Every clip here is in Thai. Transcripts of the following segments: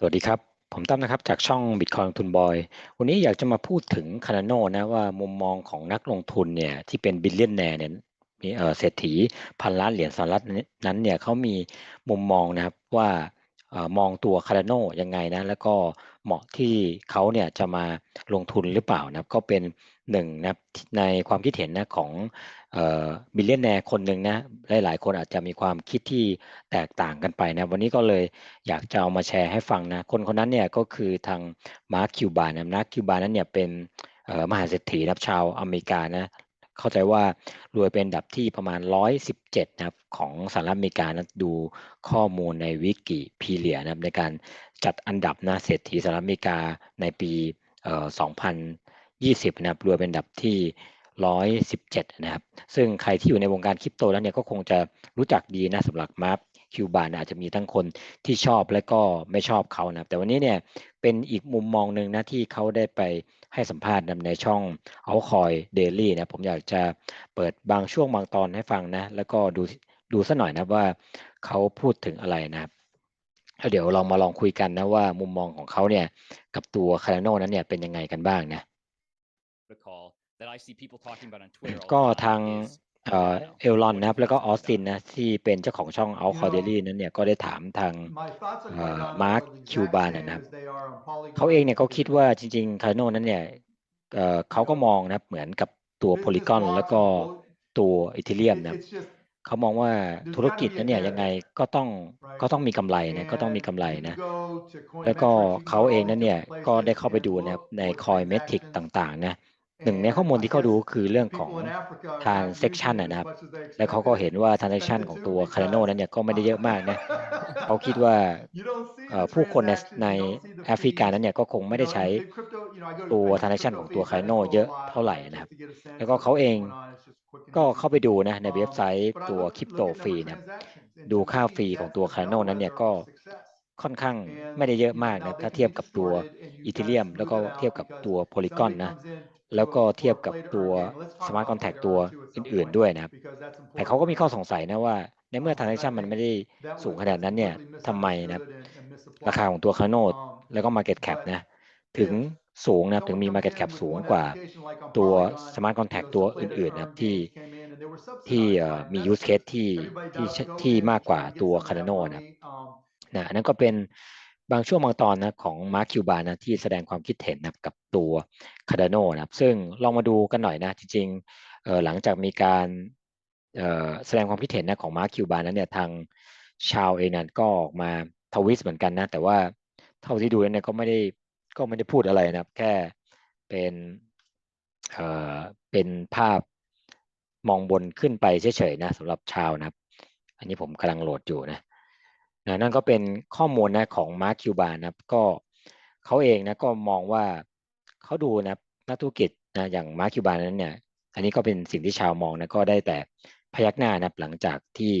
สวัสดีครับ ผมตั้มนะครับจากช่อง Bitcoin ทุนบอย วันนี้อยากจะมาพูดถึงคานาโนนะว่ามุมมองของนักลงทุนเนี่ยที่เป็นบิลเลียนแนร์เนี่ยมีเออเศรษฐีพันล้านเหรียญสหรัฐนั้นเนี่ยเขามีมุมมองนะครับว่าออมองตัวคานาโนยังไงนะแล้วก็เหมาะที่เขาเนี่ยจะมาลงทุนหรือเปล่านะครับก็เป็นหนึ่งนะในความคิดเห็นนะของ บิลเลนแนร์คนหนึ่งนะหลายๆ คนอาจจะมีความคิดที่แตกต่างกันไปนะวันนี้ก็เลยอยากจะเอามาแชร์ให้ฟังนะคนคนนั้นเนี่ยก็คือทางมาร์คคิวบานะมาร์คคิวบานั้นเนี่ยเป็นมหาเศรษฐีนะชาวอเมริกานะเข้าใจว่ารวยเป็นดับที่ประมาณ 117นะครับของสหรัฐอเมริกานะดูข้อมูลในวิกิพีเลียนะครับในการจัดอันดับนะเศรษฐีสหรัฐอเมริกาในปีเอ่อ2020 นะครับรวยเป็นดับที่ 117 นะครับ ซึ่งใครที่อยู่ในวงการคริปโตแล้วเนี่ยก็คงจะรู้จักดีนะสำหรับมาร์คคิวบานอาจจะมีทั้งคนที่ชอบและก็ไม่ชอบเขานะแต่วันนี้เนี่ยเป็นอีกมุมมองหนึ่งนะที่เขาได้ไปให้สัมภาษณ์ในช่องเอาคอยเดลี่นะผมอยากจะเปิดบางช่วงบางตอนให้ฟังนะ แล้วก็ดูดูสัหน่อยนะว่าเขาพูดถึงอะไรนะครับเดี๋ยวเรามาลองคุยกันนะว่ามุมมองของเขาเนี่ยกับตัวคาร์โนนั้นเนี่ยเป็นยังไงกันบ้างนะ ก็ทางเอลลอนนะครับ แล้วก็ออสตินนะ ที่เป็นเจ้าของช่องเอาคอร์เดลี่นั้นเนี่ย ก็ได้ถามทางมาร์คคิวบานนะครับ เขาเองเนี่ยเขาคิดว่าจริงๆคาร์โนนั้นเนี่ยเขาก็มองนะครับ เหมือนกับตัวโพลีกอนแล้วก็ตัวอีเทเรียมนะเขามองว่าธุรกิจนั้นเนี่ยยังไงก็ต้องก็ต้องมีกำไรนะก็ต้องมีกำไรนะแล้วก็เขาเองนั้นเนี่ยก็ได้เข้าไปดูนะครับในคอยเมทริกต่างๆนะ หนึ่งในข้อมูลที่เขาดูคือเรื่องของ transaction นะครับ แล้วเขาก็เห็นว่า transaction ของตัว Cardano นั้นเนี่ยก็ไม่ได้เยอะมากนะเขาคิดว่าผู้คนในในแอฟริกานั้นเนี่ยก็คงไม่ได้ใช้ตัว transaction ของตัว Cardano เยอะเท่าไหร่นะครับ แล้วก็เขาเองก็เข้าไปดูนะในเว็บไซต์ตัวคริปโตฟรีนะดูค่าฟรีของตัว Cardano นั้นเนี่ยก็ค่อนข้างไม่ได้เยอะมากนะถ้าเทียบกับตัวอีเทเรียมแล้วก็เทียบกับตัวโพลีกอนนะ แล้วก็เทียบกับตัวสมาร์ทคอนแทคตัวอื่นๆด้วยนะครับ แต่เขาก็มีข้อสงสัยนะว่า ในเมื่อทราน s a c t i o n มันไม่ได้สูงขนาดนั้นเนี่ยทำไมนะราคาของตัวคาโนดแล้วก็ Market Cap นะ ถึงสูงนะถึงมี Market Cap สูงกว่าตัวสมาร์ทคอนแทคตัวอื่นๆนะครับที่ที่มี use case ที่ที่ที่มากกว่าตัวคาร์โนนะครับนะอันนั้นก็เป็น บางช่วงบางตอนนะของมาร์คคิวบานะที่แสดงความคิดเห็นนะกับตัวคาร์ดโนนะครับซึ่งลองมาดูกันหน่อยนะจริงๆหลังจากมีการแสดงความคิดเห็นนะของมาร์คคิวบานั้นเนี่ยทางชาวเองนั้นก็ออกมาทวิสเหมือนกันนะแต่ว่าเท่าที่ดูเนี่ยก็ไม่ได้ก็ไม่ได้พูดอะไรนะแค่เป็นเอ่อเป็นภาพมองบนขึ้นไปเฉยๆนะสำหรับชาวนะครับ อันนี้ผมกำลังโหลดอยู่นะ นะนั่นก็เป็นข้อมูลนะของมาร์คคิวบานะก็เขาเองนะก็มองว่าเขาดูนะนักธุรกิจนะอย่างมาร์คคิวบานั้นเนี่ยอันนี้ก็เป็นสิ่งที่ชาวมองนะก็ได้แต่พยักหน้านะหลังจากที่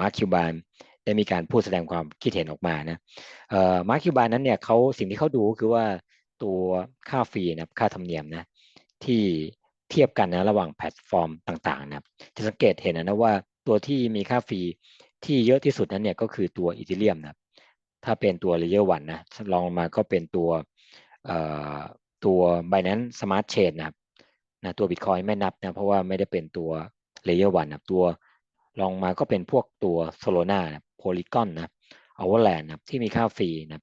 มาร์คคิวบานได้มีการพูดแสดงความคิดเห็นออกมานะมาร์คคิวบานนั้นเนี่ยเขาสิ่งที่เขาดูคือว่าตัวค่าฟรีนะค่าธรรมเนียมนะที่เทียบกันนะระหว่างแพลตฟอร์มต่างๆนะจะสังเกตเห็นนะว่าตัวที่มีค่าฟรี ที่เยอะที่สุดนั้นเนี่ยก็คือตัวอีเทเรียมนะถ้าเป็นตัว layer 1นนะลองมาก็เป็นตัวตัว Binance Smart Chain นะครับนะตัว Bitcoin ไม่นับนะเพราะว่าไม่ได้เป็นตัว layer 1นนะตัวลองมาก็เป็นพวกตัว Solana นะ Polygon นะ Avalanche นะที่มีค่าฟรีนะ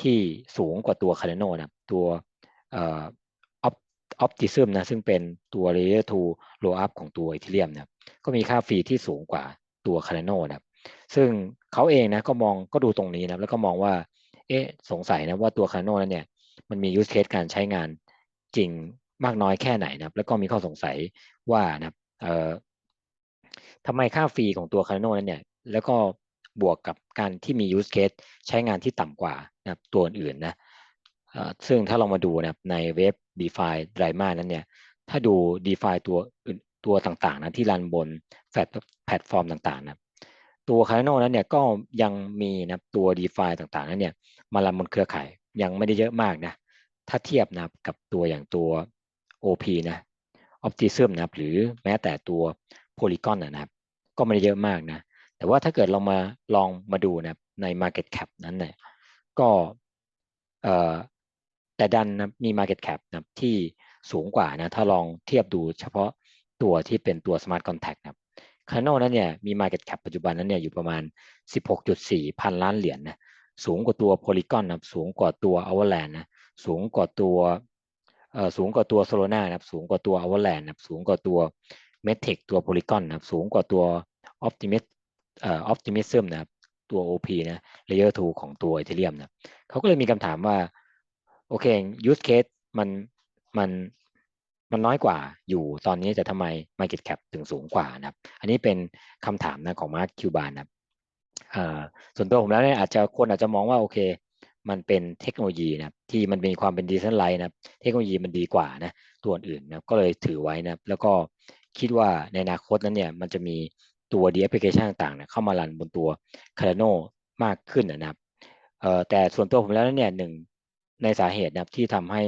ที่สูงกว่าตัว Cardano นะตัวออ Optimism นะซึ่งเป็นตัว layer 2 roll up ของตัว Ethereum นะก็มีค่าฟรีที่สูงกว่า ตัวคาร์โนนะครับซึ่งเขาเองนะก็มองก็ดูตรงนี้นะแล้วก็มองว่า เอ๊ะสงสัยนะว่าตัวคาร์โนนั้นเนี่ยมันมียูสเคสการใช้งานจริงมากน้อยแค่ไหนนะครับ แล้วก็มีข้อสงสัยว่านะเอ่อทำไมค่าฟรีของตัวคาร์โนนั้นเนี่ยแล้วก็บวกกับการที่มียูสเคสใช้งานที่ต่ำกว่านะตัวอื่นนะซึ่งถ้าเรามาดูนะในเว็บ d e f i d r a m a นั้นเนี่ยถ้าดู d e f i ตัวตัวต่างๆนะที่รันบน แพลตฟอร์มต่างๆนะตัว Cardano นั้นเนี่ยก็ยังมีนะตัว d e f i ต่างๆนั้นเนี่ยมารันบนเครือข่ายยังไม่ได้เยอะมากนะถ้าเทียบนะกับตัวอย่างตัว OP นะ Optimism นะหรือแม้แต่ตัว Polygon นะครับก็ไม่ได้เยอะมากนะแต่ว่าถ้าเกิดเรามาลองมาดูนะใน Market Cap นั้นเนี่ยก็เอ่อแต่ดันนะมี Market Cap นะที่สูงกว่านะถ้าลองเทียบดูเฉพาะตัวที่เป็นตัว Smart Contract นะ ครับคานนั้นเนี่ยมี Market Cap ปัจจุบันนั้นเนี่ยอยู่ประมาณ 16.4 พันล้านเหรียญนะสูงกว่าตัว Polygon นะสูงกว่าตัว Avalanche นะสูงกว่าตัวเอ่อสูงกว่าตัว Solana นะครับสูงกว่าตัว Avalanche นะครับสูงกว่าตัว m e t e c ตัว Polygon นะครับสูงกว่าตัว Optimism เอ่อ Optimism นะครับตัว OP นะ Layer 2 ของตัว Ethereum นะเขาก็เลยมีคำถามว่า โอเค use case มันมัน มันน้อยกว่าอยู่ตอนนี้จะทำไม Market Cap ถึงสูงกว่านะครับ อันนี้เป็นคำถามนะของมาร์คคิวบานนะครับส่วนตัวผมแล้วเนี่ยอาจจะคนอาจจะมองว่าโอเค มันเป็นเทคโนโลยีนะที่มันมีความเป็นดิจิทัลไลน์นะเทคโนโลยีมันดีกว่านะตัวอื่นนะก็เลยถือไว้นะแล้วก็คิดว่าในอนาคตนั้นเนี่ยมันจะมีตัวดีแอปพลิเคชันต่างๆเข้ามารันบนตัว Cardano มากขึ้นนะครับแต่ส่วนตัวผมแล้วเนี่ยหนึ่งในสาเหตุนะที่ทำให้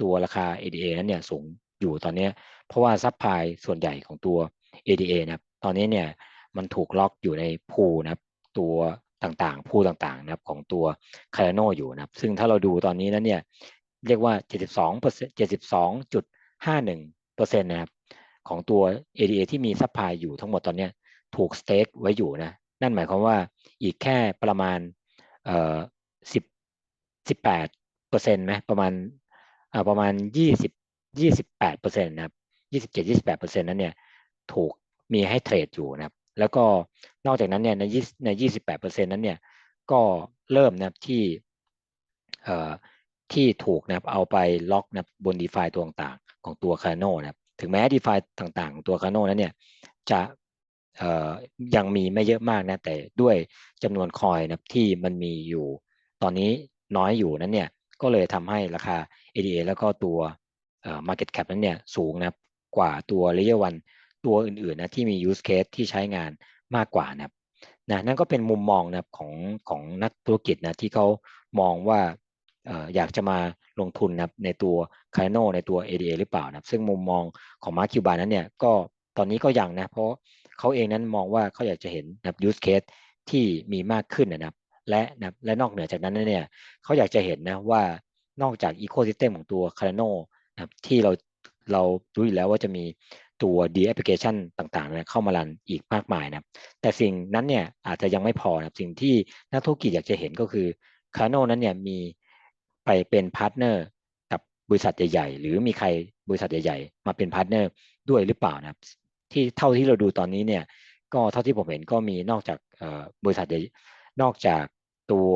ตัวราคา ADA นั้นเนี่ยสูง อยู่ตอนนี้ เพราะว่าซัพพลายส่วนใหญ่ของตัว ADA นะครับตอนนี้เนี่ยมันถูกล็อกอยู่ในพูนะครับตัวต่างๆพูต่างๆนะครับของตัว Cardano อยู่นะครับซึ่งถ้าเราดูตอนนี้นั้นเนี่ยเรียกว่า 72เปอร์เซ็นต์72.51เปอร์เซ็นต์นะครับของตัว ADA ที่มีซัพพลายอยู่ทั้งหมดตอนนี้ถูกสเต็กไว้อยู่นะ นั่นหมายความว่าอีกแค่ประมาณเอ่อ10 18เปอร์เซ็นต์ไหมประมาณอ่าประมาณ 20 28เปอร์เซ็นต์นะครับ27 28เปอร์เซ็นต์นั้นเนี่ยถูกมีให้เทรดอยู่นะครับ แล้วก็นอกจากนั้นเนี่ยใน20ใน28เปอร์เซ็นต์นั้นเนี่ยก็เริ่มนะครับที่เอ่อที่ถูกนะครับเอาไปล็อกนะบน d e f าตัวต่างๆของตัวคาโนนะครับถึงแม้ d e f าต่างๆของตัวคาโนนั้นเนี่ยจะยังมีไม่เยอะมากนะแต่ด้วยจำนวนคอยนะที่มันมีอยู่ ตอนนี้น้อยอยู่นั้นเนี่ยก็เลยทำให้ราคา ADA แล้วก็ตัว Market Cap นั้นเนี่ยสูงนะกว่าตัว Layer 1ตัวอื่นๆนะที่มี Use Case ที่ใช้งานมากกว่านะครับนะนั่นก็เป็นมุมมองนะของของนักธุรกิจนะที่เขามองว่าอยากจะมาลงทุนนะในตัวคาโนในตัว ADA หรือเปล่านะซึ่งมุมมองของมาร์คิวบานั้นเนี่ยก็ตอนนี้ก็ยังนะเพราะเขาเองนั้นมองว่าเขาอยากจะเห็นนะ use case ที่มีมากขึ้นนะครับและนะและนอกเหนือจากนั้นเนี่ยเขาอยากจะเห็นนะว่านอกจากอีโคซิสเต็มของ นะที่เราเรารู้อยู่แล้วว่าจะมีตัวดีแอปพลิเคชันต่างๆเนี่ยเข้ามารันอีกมากมายนะแต่สิ่งนั้นเนี่ยอาจจะยังไม่พอนะสิ่งที่นักธุรกิจอยากจะเห็นก็คือ Cardano นั้นเนี่ยมีไปเป็นพาร์ทเนอร์กับบริษัทใหญ่ๆ หรือมีใครบริษัทใหญ่ ๆ มาเป็นพาร์ทเนอร์ด้วยหรือเปล่านะครับ ที่เท่าที่เราดูตอนนี้เนี่ยก็เท่าที่ผมเห็นก็มีนอกจากบริษัทใหญ่นอกจากตัว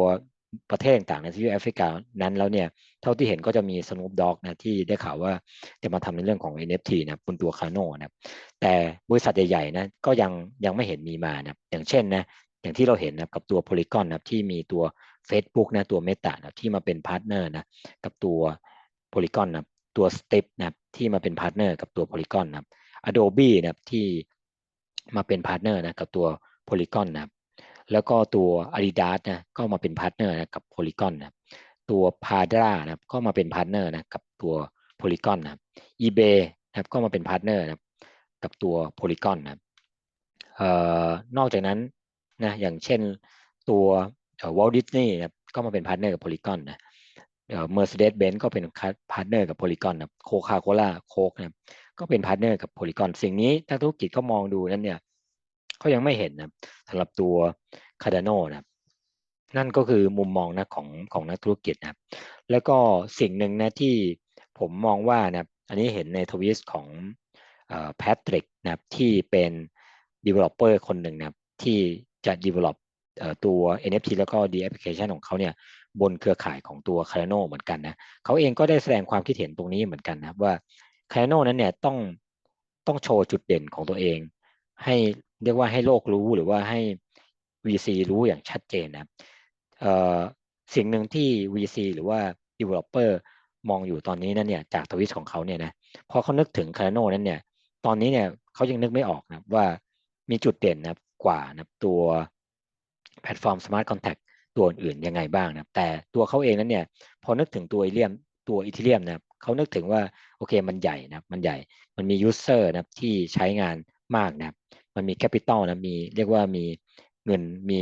ประเทศต่างๆในที่แอฟริกานั้นแล้วเนี่ยเท่าที่เห็นก็จะมี Snoop Dogg นะที่ได้ข่าวว่าจะมาทำในเรื่องของ NFT นะบนตัวคาโนนะแต่บริษัทใหญ่ๆนะก็ยังยังไม่เห็นมีมานะอย่างเช่นนะอย่างที่เราเห็นนะกับตัว Polygon นะที่มีตัว Facebook นะตัว Meta นะที่มาเป็นพาร์ทเนอร์นะกับตัว Polygon นะตัว Step นะที่มาเป็นพาร์ทเนอร์กับตัว Polygon นะ Adobe นะที่มาเป็นพาร์ทเนอร์นะกับตัว Polygon นะ แล้วก็ตัว Adidas นะก็มาเป็นพาร์ทเนอร์นะกับ Polygon นะตัว Padra นะก็มาเป็นพาร์ทเนอร์นะกับตัว Polygon นะ eBay นะก็มาเป็นพาร์ทเนอร์นะกับตัว Polygon นะออนอกจากนั้นนะอย่างเช่นตัว Walt Disney นะก็มาเป็นพาร์ทเนอร์กับ Polygon นะเอ่อ Mercedes Benz ก็เป็นพาร์ทเนอร์กับ Polygon นะ Coca-Cola Coke นะก็เป็นพาร์ทเนอร์กับ Polygon สิ่งนี้ถ้าธุรกิจเขามองดูนั้นเนี่ย เขายังไม่เห็นนะสำหรับตัว Cardano นะนั่นก็คือมุมมองนะของของนักธุรกิจนะแล้วก็สิ่งหนึ่งนะที่ผมมองว่านะอันนี้เห็นในทวิตของแพทริกนะที่เป็น developer คนหนึ่งนะที่จะ develop ตัว NFT แล้วก็ D application ของเขาเนี่ยบนเครือข่ายของตัว Cardano เหมือนกันนะเขาเองก็ได้แสดงความคิดเห็นตรงนี้เหมือนกันนะว่า Cardano นั้นเนี่ยต้องต้องโชว์จุดเด่นของตัวเอง ให้ เรียกว่าให้โลกรู้หรือว่าให้ VC รู้อย่างชัดเจนนะสิ่งหนึ่งที่ VC หรือว่า developer มองอยู่ตอนนี้นั่นเนี่ยจากทวิตของเขาเนี่ยนะพอเขานึกถึง Cardano นั้นเนี่ยตอนนี้เนี่ยเขายังนึกไม่ออกนะว่ามีจุดเด่นนะกว่านะตัวแพลตฟอร์ม Smart Contact ตัวอื่นยังไงบ้างนะแต่ตัวเขาเองนั้นเนี่ยพอนึกถึงตัวอีเลียมตัวอีเทเรียมนะเขานึกถึงว่าโอเคมันใหญ่นะมันใหญ่มันมียูเซอร์นะที่ใช้งานมากนะ มันมีแคปิตอลนะมีเรียกว่ามีเงินมี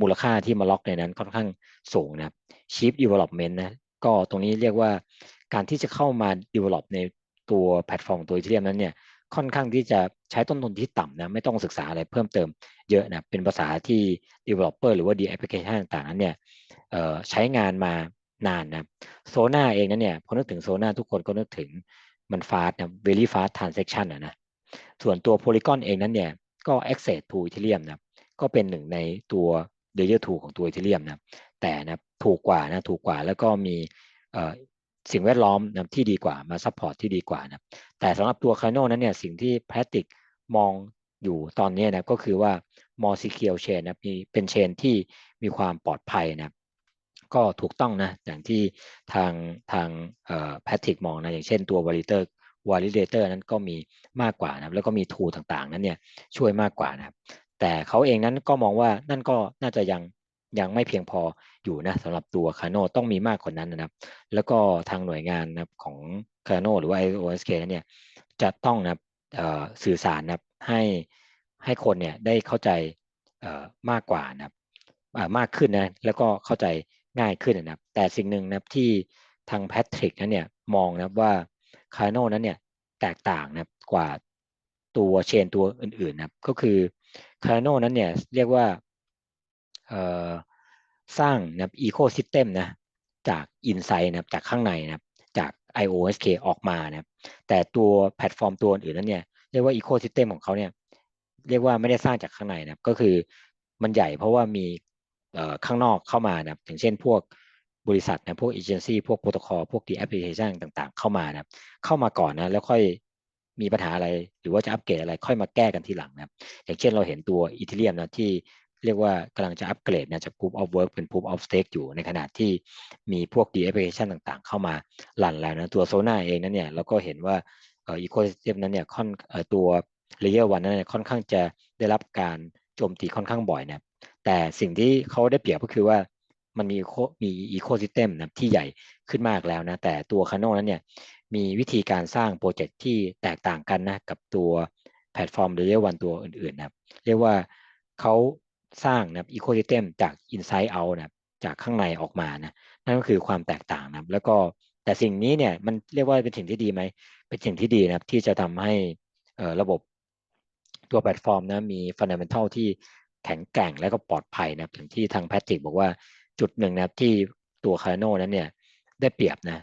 มูลค่าที่มาล็อกในนั้นค่อนข้างสูงนะครับ Cheap Development นะก็ตรงนี้เรียกว่าการที่จะเข้ามา develop ในตัวแพลตฟอร์มตัวอีเทเรียมนั้นเนี่ยค่อนข้างที่จะใช้ต้นทุนที่ต่ำนะไม่ต้องศึกษาอะไรเพิ่มเติมเยอะนะเป็นภาษาที่ developer หรือว่า d application ต่างๆนั้นเนี่ยใช้งานมานานนะโซน่าเองนั้นเนี่ยพอนึกถึงโซน่าทุกคนก็นึกถึงมันฟาสนะ very fast transaction นะนะส่วนตัว Polygon เองนั้นเนี่ย ก็ access to Ethereum นะก็เป็นหนึ่งในตัว layer 2ของตัว Ethereum นะแต่นะถูกกว่านะถูกกว่าแล้วก็มีสิ่งแวดล้อมนะที่ดีกว่ามาซัพพอร์ตที่ดีกว่านะแต่สำหรับตัวคาโนนั้นเนี่ยสิ่งที่แพทริกมองอยู่ตอนนี้นะก็คือว่า more secure chain นะมีเป็นเชนที่มีความปลอดภัยนะก็ถูกต้องนะอย่างที่ทางทางแพทริกมองนะอย่างเช่นตัว validator validator นั้นก็มีมากกว่านะแล้วก็มี tool ต่างๆ นั้นเนี่ยช่วยมากกว่านะครับ แต่เขาเองนั้นก็มองว่านั่นก็น่าจะยังยังไม่เพียงพออยู่นะสำหรับตัวคาโนต้องมีมากกว่านั้นนะครับ แล้วก็ทางหน่วยงานนะของคาโนหรือว่า IOSK เนี่ยจะต้องนะสื่อสารนะให้ให้คนเนี่ยได้เข้าใจมากกว่านะมากขึ้นนะแล้วก็เข้าใจง่ายขึ้นนะครับ แต่สิ่งหนึ่งนะที่ทางแพทริกนั้นเนี่ยมองนะว่า คาโนนั้นเนี่ยแตกต่างนะกว่าตัวเชนตัวอื่นๆนะก็คือคาโนนั้นเนี่ยเรียกว่าสร้างนะอีโคซิสเต็มนะจากอินไซต์นะจากข้างในนะจาก IOSK ออกมานะแต่ตัวแพลตฟอร์มตัวอื่นนั้นเนี่ยเรียกว่าอีโคซิสเต็มของเขาเนี่ยเรียกว่าไม่ได้สร้างจากข้างในนะก็คือมันใหญ่เพราะว่ามีข้างนอกเข้ามานะอย่างเช่นพวก บริษัทนะพวกเอเจนซี่พวกโปรโตคอลพวกดีแอปพลิเคชันต่างๆ เข้ามานะเข้ามาก่อนนะแล้วค่อยมีปัญหาอะไร หรือว่าจะอัปเกรดอะไรค่อยมาแก้กันทีหลังนะอย่างเช่นเราเห็นตัวอีเทเรียมนะที่เรียกว่ากำลังจะอัปเกรดนะจาก proof of work เป็น proof of stake อยู่ในขณะที่มีพวก d application ต่างๆ เข้ามาหลั่นแล้วนะตัวโซน่าเองนั้นเนี่ยเราก็เห็นว่าอ่อ ecosystem นั้นเนี่ยค่อนตัว layer 1นั้นเนี่ยค่อนข้างจะได้รับการโจมตีค่อนข้างบ่อยนะแต่สิ่งที่เขาได้เปรียบก็คือว่า มันมีมีอีโคซิสเต็มนะที่ใหญ่ขึ้นมากแล้วนะ แต่ตัวคานโนนั้นเนี่ยมีวิธีการสร้างโปรเจกต์ที่แตกต่างกันนะกับตัวแพลตฟอร์มหรือเรียกวันตัวอื่นๆนะเรียกว่าเขาสร้างนะอีโคซิสเต็มจากอินไซต์เอานะจากข้างในออกมานะนั่นก็คือความแตกต่างนะแล้วก็แต่สิ่งนี้เนี่ยมันเรียกว่าเป็นสิ่งที่ดีไหมเป็นสิ่งที่ดีนะที่จะทำให้ระบบตัวแพลตฟอร์มนะมีฟันเดเมนทัลที่แข็งแกร่งและก็ปลอดภัยนะอย่างที่ทางแพทริกบอกว่า จุดหนึ่งนะที่ตัวคาร์โนนั้นเนี่ยได้เปรียบนะ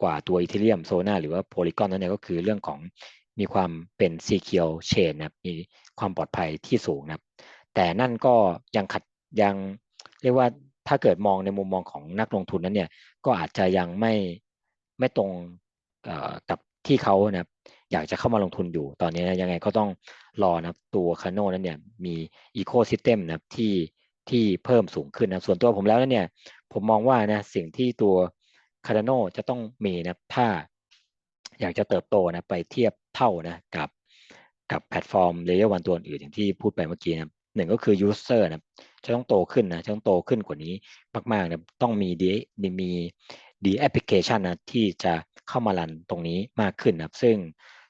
กว่าตัวอีเทเรียมโซนาหรือว่าโพลีกอนนั้นเนี่ยก็คือเรื่องของมีความเป็นซีเคียวเชนนะมีความปลอดภัยที่สูงนะแต่นั่นก็ยังขัดยังเรียกว่าถ้าเกิดมองในมุมมองของนักลงทุนนั้นเนี่ยก็อาจจะยังไม่ไม่ตรงกับที่เขานะอยากจะเข้ามาลงทุนอยู่ตอนนี้นะยังไงก็ต้องรอนะตัวคาโนนั้นเนี่ยมีอีโคซิสเต็มนะที่ ที่เพิ่มสูงขึ้นนะส่วนตัวผมแล้วเนี่ย ผมมองว่านะสิ่งที่ตัวคาร์โนจะต้องมีนะถ้าอยากจะเติบโตนะไปเทียบเท่านะกับกับแพลตฟอร์มเลเยอร์วันตัวอื่นอย่างที่พูดไปเมื่อกี้นะหนึ่งก็คือ user นะจะต้องโตขึ้นนะจะต้องโตขึ้นกว่านี้มากๆนะต้องมีดีมีดีแอปพลิเคชันนะที่จะเข้ามารันตรงนี้มากขึ้นนะซึ่ง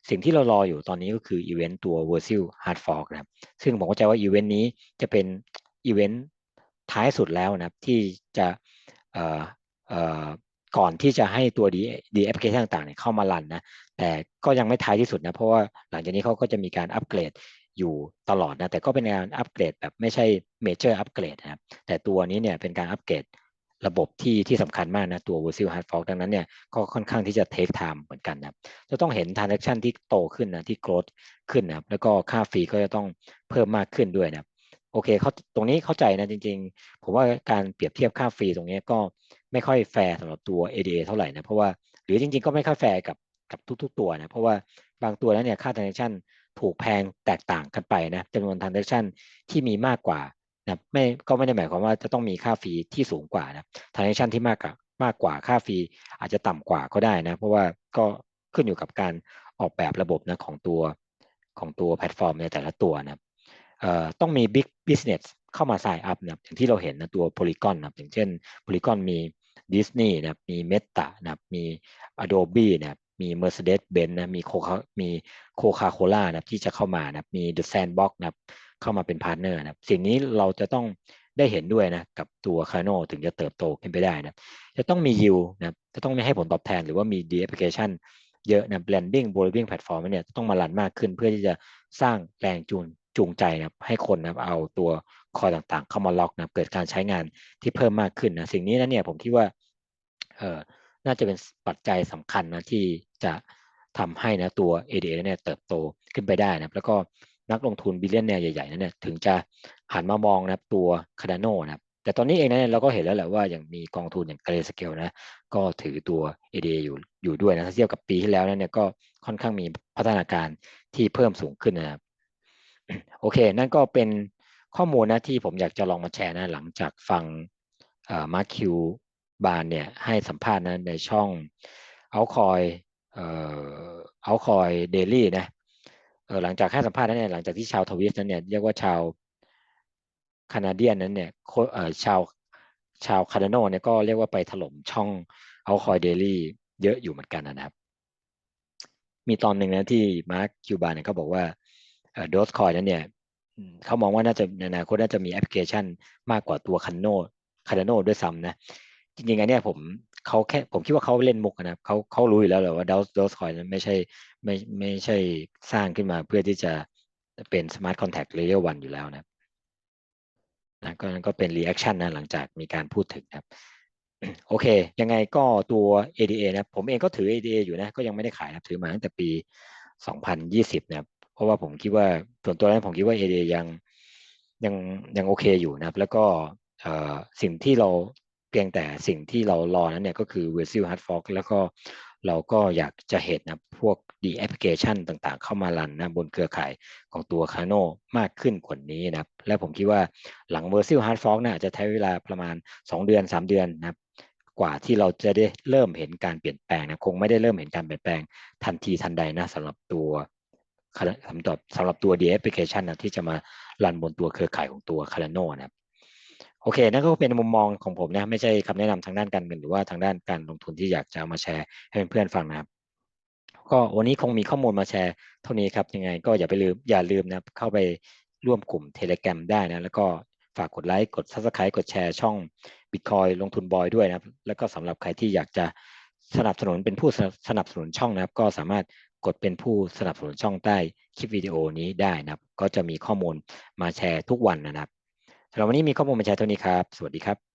สิ่งที่เรารออยู่ตอนนี้ก็คืออีเวนต์ตัว Virtual Hard Fork นะครับ ซึ่งผมเข้าใจว่าอีเวนต์นี้จะเป็น อีเวนต์ท้ายสุดแล้วนะครับที่จะก่อนที่จะให้ตัวดีดีแอปพลิเคชันต่างๆเข้ามารันนะแต่ก็ยังไม่ท้ายที่สุดนะเพราะว่าหลังจากนี้เขาก็จะมีการอัปเกรดอยู่ตลอดนะแต่ก็เป็นการอัปเกรดแบบไม่ใช่เมเจอร์อัปเกรดนะครับแต่ตัวนี้เนี่ยเป็นการอัปเกรดระบบที่ที่สำคัญมากนะตัว Virtual Hard Fork ดังนั้นเนี่ยก็ค่อนข้างที่จะ take time เหมือนกันนะจะต้องเห็น transaction ที่โตขึ้นนะที่ growth ขึ้นนะแล้วก็ค่าฟรีก็จะต้องเพิ่มมากขึ้นด้วยนะ โอเคเขาตรงนี้เข้าใจนะจริง ๆ ผมว่าการเปรียบเทียบค่าฟรีตรงนี้ก็ไม่ค่อยแฟร์สำหรับตัว ADA เท่าไหร่นะเพราะว่าหรือจริง ๆ ก็ไม่ค่อยแฟร์กับกับทุก ๆ ตัวนะเพราะว่าบางตัวแล้วเนี่ยค่า transaction ถูกแพงแตกต่างกันไปนะจำนวน transaction ที่มีมากกว่านะไม่ก็ไม่ได้หมายความว่าจะต้องมีค่าฟรีที่สูงกว่านะ transaction ที่มากกว่ามากกว่าค่าฟรีอาจจะต่ำกว่าก็ได้นะ เพราะว่าก็ขึ้นอยู่กับการออกแบบระบบนะของตัวของตัวแพลตฟอร์มในแต่ละตัวนะ ต้องมี big business เข้ามา sign up นะอย่างที่เราเห็นนะตัว Polygon นะอย่างเช่น Polygon มี Disney นะมี Meta นะมี Adobe นะมี Mercedes-Benz นะมีโคคามีโคคาโคล่านะที่จะเข้ามานะมี The Sandbox นะเข้ามาเป็นพาร์ทเนอร์นะสิ่งนี้เราจะต้องได้เห็นด้วยนะกับตัวคาโนถึงจะเติบโตขึ้นไปได้นะจะต้องมียิวนะจะต้องไม่ให้ผลตอบแทนหรือว่ามีดีแอปพลิเคชันเยอะนะ blending borrowing platform เนี่ยต้องมารันมากขึ้นเพื่อที่จะสร้างแรงจูง จูงใจนะให้คนนะเอาตัวคอต่างๆ เข้ามาล็อกนะเกิดการใช้งานที่เพิ่มมากขึ้นนะสิ่งนี้นะเนี่ยผมคิดว่าเออน่าจะเป็นปัจจัยสำคัญนะที่จะทำให้นะตัว ADA เนี่ยเติบโตขึ้นไปได้นะแล้วก็นักลงทุนบิลเลียนแนใหญ่ๆนั่นเนี่ยถึงจะหันมามองนะตัวคาร์ดานนะครับแต่ตอนนี้เองนะเราก็เห็นแล้วแหละว่าอย่างมีกองทุนอย่างเกรสเกลนะก็ถือตัว ADA อยู่อยู่ด้วยนะถ้าเทียบกับปีที่แล้วเนี่ยก็ค่อนข้างมีพัฒนาการที่เพิ่มสูงขึ้นนะครับ โอเค นั่นก็เป็นข้อมูลนะที่ผมอยากจะลองมาแชร์นะหลังจากฟังมาร์คิวบานเนี่ยให้สัมภาษณ์นะในช่องเอาคอยเอ่อเอาคอยเดลี่นะหลังจากให้สัมภาษณ์นั้นเนี่ยหลังจากที่ชาวทวิสนั้นเนี่ยเรียกว่าชาวแคนาเดียนนั้นเนี่ยชาวชาวคาร์ดนเนี่ยก็เรียกว่าไปถล่มช่องเอาคอยเดลี่เยอะอยู่เหมือนกันนะครับ มีตอนหนึ่งนะที่มาร์คคิวบานเนี่ยเขาบอกว่า โดสคอยนั้นเนี่ยเขามองว่าน่าจะในอนาคตน่าจะมีแอปพลิเคชันมากกว่าตัวคันโนคาร์ดานด้วยซ้ำนะ จริงๆอันเนี้ยผมเขาแค่ผมคิดว่าเขาเล่นมุกนะเขาเขารู้อยู่แล้วแหละว่าดอสดอสคอยนั้นไม่ใช่ไม่ไม่ใช่สร้างขึ้นมาเพื่อที่จะเป็นสมาร์ทคอนแทคเลเยอร์วันอยู่แล้วนะนะก็นั้นก็เป็นรีแอคชั่นนะหลังจากมีการพูดถึงครับ โอเค ยังไงก็ตัว ADA นะผมเองก็ถือ ADA อยู่นะ ก็ยังไม่ได้ขายนะถือมาตั้งแต่ปี 2020 นะครับเพ ราะว่าผมคิดว่าส่วนตัวนั้นผมคิดว่า ADA ยังยังยังโอเคอยู่นะครับ แล้วก็สิ่งที่เราเพียงแต่สิ่งที่เรารอนั้นเนี่ยก็คือ Virtual Hard Fork แล้วก็เราก็อยากจะเห็นนะพวกดีแอปพลิเคชันต่างๆ เข้ามารันนะบนเครือข่ายของตัว c a n o มากขึ้นกว่านี้นะครับ และผมคิดว่าหลัง Virtual Hard Fork นะ่าจะใช้เวลาประมาณ 2 เดือน 3 เดือนนะครับกว่าที่เราจะได้เริ่มเห็นการเปลี่ยนแปลงนะคงไม่ได้เริ่มเห็นการเปลี่ยนแปลงทันทีทันใดนะสำหรับตัว คำตอบสำหรับตัว d แอปพลิเคชันนะที่จะมารันบนตัวเครือข่ายของตัว c a r a n o นะครับโอเค นั่นก็เป็นมุมมองของผมนะ ไม่ใช่คำแนะนำทางด้านการเงินหรือว่าทางด้านการลงทุนที่อยากจะมาแชร์ให้เพื่อนๆฟังนะครับ ก็วันนี้คงมีข้อมูลมาแชร์เท่านี้ครับ ยังไงก็อย่าไปลืมอย่าลืมนะเข้าไปร่วมกลุ่ม Telegram ได้นะ แล้วก็ฝากกดไลค์ กด Subscribe กดแชร์ช่อง Bitcoin ลงทุนบอยด้วยนะแล้วก็สำหรับใครที่อยากจะสนับสนุนเป็นผู้สนับสนุนช่องนะครับ ก็สามารถ กดเป็นผู้สนับสนุนช่องใต้คลิปวิดีโอนี้ได้นะครับ ก็จะมีข้อมูลมาแชร์ทุกวันนะครับสำหรับวันนี้มีข้อมูลมาแชร์เท่านี้ครับ สวัสดีครับ